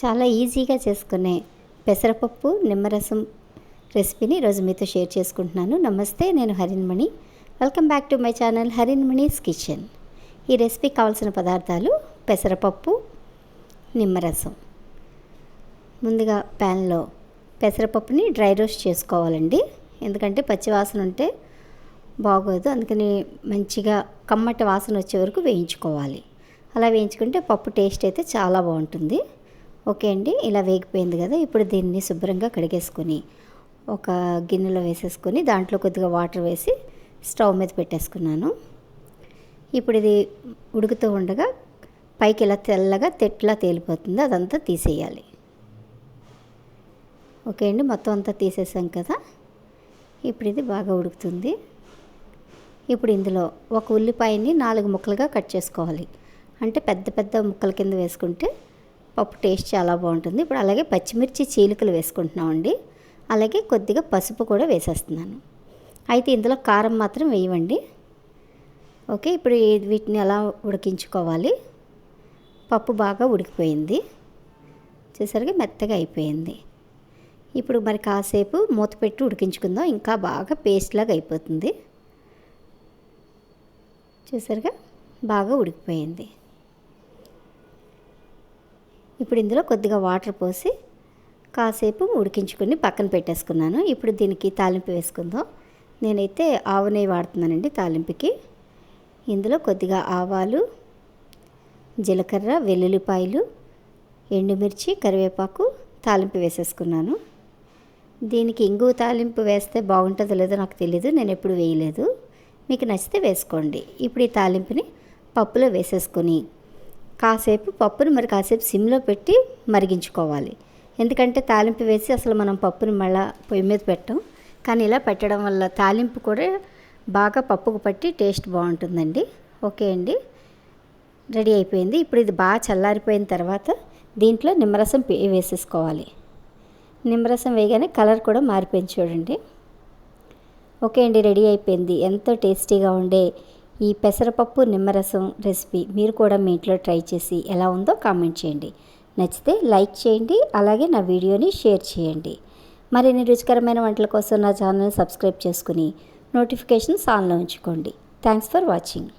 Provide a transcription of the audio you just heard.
చాలా ఈజీగా చేసుకునే పెసరపప్పు నిమ్మరసం రెసిపీని ఈరోజు మీతో షేర్ చేసుకుంటున్నాను. నమస్తే నేను Harinmani welcome back to my channel Harinmani's kitchen ఈ రెసిపీ కావాల్సిన పదార్థాలు పెసరపప్పు నిమ్మరసం. ముందుగా ప్యాన్లో పెసరపప్పుని డ్రై రోస్ట్ చేసుకోవాలండి. ఎందుకంటే పచ్చివాసన ఉంటే బాగోదు. అందుకని మంచిగా కమ్మటి వాసన వచ్చే వరకు వేయించుకోవాలి. అలా వేయించుకుంటే పప్పు టేస్ట్ అయితే చాలా బాగుంటుంది. ఓకే అండి ఇలా వేగిపోయింది కదా ఇప్పుడు దీన్ని శుభ్రంగా కడిగేసుకొని ఒక గిన్నెలో వేసేసుకొని దాంట్లో కొద్దిగా వాటర్ వేసి స్టవ్ మీద పెట్టేసుకున్నాను. ఇప్పుడు ఇది ఉడుకుతూ ఉండగా పైకి ఇలా తెల్లగా తెట్లా తేలిపోతుంది అదంతా తీసేయాలి. ఓకే అండి మొత్తం అంతా తీసేసాం కదా ఇప్పుడు ఇది బాగా ఉడుకుతుంది. ఇప్పుడు ఇందులో ఒక ఉల్లిపాయని నాలుగు ముక్కలుగా కట్ చేసుకోవాలి. అంటే పెద్ద పెద్ద ముక్కల కింద వేసుకుంటే పప్పు టేస్ట్ చాలా బాగుంటుంది. ఇప్పుడు అలాగే పచ్చిమిర్చి చీలికలు వేసుకుంటున్నామండి. అలాగే కొద్దిగా పసుపు కూడా వేసేస్తున్నాను. అయితే ఇందులో కారం మాత్రం వేయవండి ఓకే ఇప్పుడు వీటిని ఎలా ఉడికించుకోవాలి? పప్పు బాగా ఉడికిపోయింది. చూసరికి మెత్తగా అయిపోయింది. ఇప్పుడు మరి కాసేపు మూత పెట్టి ఉడికించుకుందాం. ఇంకా బాగా పేస్ట్ లాగా అయిపోతుంది. చూసారుగా? బాగా ఉడికిపోయింది. ఇప్పుడు ఇందులో కొద్దిగా వాటర్ పోసి కాసేపు ఉడికించుకొని పక్కన పెట్టేసుకున్నాను. ఇప్పుడు దీనికి తాలింపు వేసుకుందాం. నేనైతే ఆవు నెయ్యి వాడుతున్నానండి తాలింపుకి. ఇందులో కొద్దిగా ఆవాలు జీలకర్ర వెల్లుల్లిపాయలు ఎండుమిర్చి కరివేపాకు తాలింపు వేసేసుకున్నాను. దీనికి ఇంగు తాలింపు వేస్తే బాగుంటుందో లేదో నాకు తెలీదు. నేను ఎప్పుడు వేయలేదు. మీకు నచ్చితే వేసుకోండి. ఇప్పుడు ఈ తాలింపుని పప్పులో వేసేసుకొని కాసేపు పప్పుని మరి కాసేపు సిమ్లో పెట్టి మరిగించుకోవాలి. ఎందుకంటే తాలింపు వేసి అసలు మనం పప్పుని మళ్ళా పొయ్యి మీద పెట్టాం. కానీ ఇలా పెట్టడం వల్ల తాలింపు కూడా బాగా పప్పుకు పట్టి టేస్ట్ బాగుంటుందండి. ఓకే అండి. రెడీ అయిపోయింది. ఇప్పుడు ఇది బాగా చల్లారిపోయిన తర్వాత దీంట్లో నిమ్మరసం వేసేసుకోవాలి. నిమ్మరసం వేయగానే కలర్ కూడా మారిపోయింది చూడండి. ఓకే అండి రెడీ అయిపోయింది. ఎంతో టేస్టీగా ఉండే ఈ పెసరపప్పు నిమ్మరసం రెసిపీ మీరు కూడా మీ ఇంట్లో ట్రై చేసి ఎలా ఉందో కామెంట్ చేయండి. నచ్చితే లైక్ చేయండి అలాగే నా వీడియోని షేర్ చేయండి. మరిన్ని రుచికరమైన వంటల కోసం నా ఛానల్ సబ్స్క్రైబ్ చేసుకుని నోటిఫికేషన్స్ ఆన్లో ఉంచుకోండి. Thanks for watching.